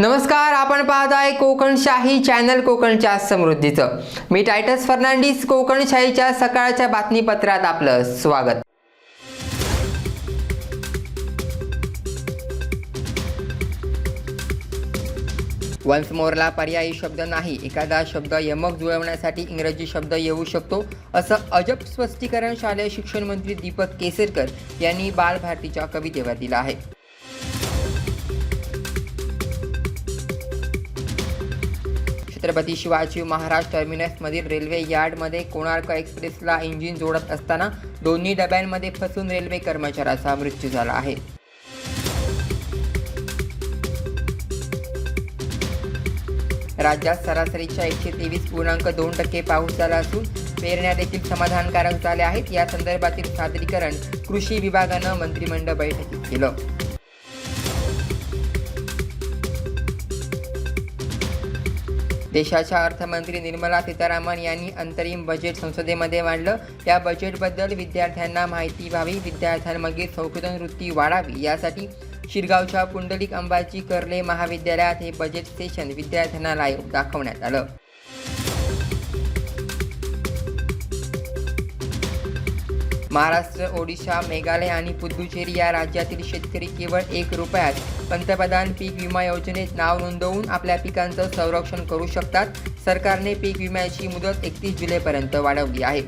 नमस्कार आपण पाहत आहे कोकणशाही चॅनल कोकणच्या समृद्धीचं. मी टायटस फर्नांडिस कोकणशाहीच्या सकाळच्या बातमीपत्रात आपलं स्वागत. वन्स मोरला पर्यायी शब्द नाही एखादा शब्द यमक जुळवण्यासाठी इंग्रजी शब्द येऊ शकतो असं अजब स्पष्टीकरण शालेय शिक्षण मंत्री दीपक केसरकर यांनी बालभारतीच्या कवितेवर दिलं आहे. छत्रपती शिवाजी महाराज टर्मिनसमधील रेल्वे यार्डमध्ये कोणार्क एक्सप्रेसला इंजिन जोडत असताना दोन्ही डब्यांमध्ये फसून रेल्वे कर्मचाऱ्याचा मृत्यू झाला आहे. राज्यात सरासरीच्या एकशे तेवीस पूर्णांक दोन टक्के पाऊस झाला असून पेरण्या देखील समाधानकारक झाल्या आहेत. या संदर्भातील सादरीकरण कृषी विभागानं मंत्रिमंडळ बैठकीत केलं. देशाच्या अर्थमंत्री निर्मला सीतारामन यांनी अंतरिम बजेट संसदेमध्ये मांडलं. या बजेटबद्दल विद्यार्थ्यांना माहिती व्हावी विद्यार्थ्यांमध्ये संशोधन वृत्ती वाढावी यासाठी शिरगावच्या पुंडलिक अंबाजी कर्ले महाविद्यालयात हे बजेट सेशन विद्यार्थ्यांना लाईव्ह दाखवण्यात आलं. महाराष्ट्र ओडिशा मेघालय आणि पुदुचेरी या राज्यातील शेतकरी केवळ एक रुपयात पंतप्रधान पीक विमा योजनेत नाव नोंदवून आपल्या पिकांचं संरक्षण करू शकतात. सरकारने पीक विम्याची मुदत एकतीस जुलैपर्यंत वाढवली आहे.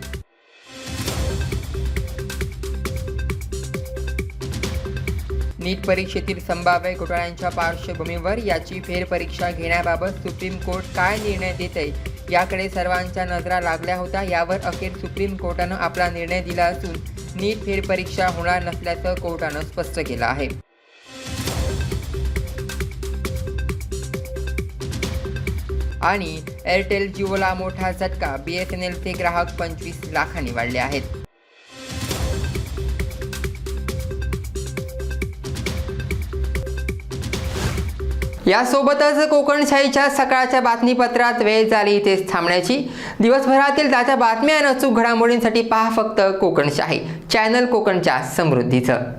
नीट परीक्षेतील संभाव्य घोटाळ्यांच्या पार्श्वभूमीवर याची फेरपरीक्षा घेण्याबाबत सुप्रीम कोर्ट काय निर्णय देते याकडे सर्वांच्या नजरा लागल्या होत्या यावर अखेर सुप्रीम कोर्टानं आपला निर्णय दिला असून नीट फेरपरीक्षा होणार नसल्याचं कोर्टानं स्पष्ट केलं आहे. आणि एअरटेल जिओला मोठा झटका बी एस एन एलचे ग्राहक पंचवीस लाखांनी वाढले आहेत. यासोबतच कोकणशाहीच्या सकाळच्या बातमीपत्रात वेळ झाली इथेच थांबण्याची. दिवसभरातील ताज्या बातम्या आणि अचूक घडामोडींसाठी पहा फक्त कोकणशाही चॅनल कोकणच्या समृद्धीचं.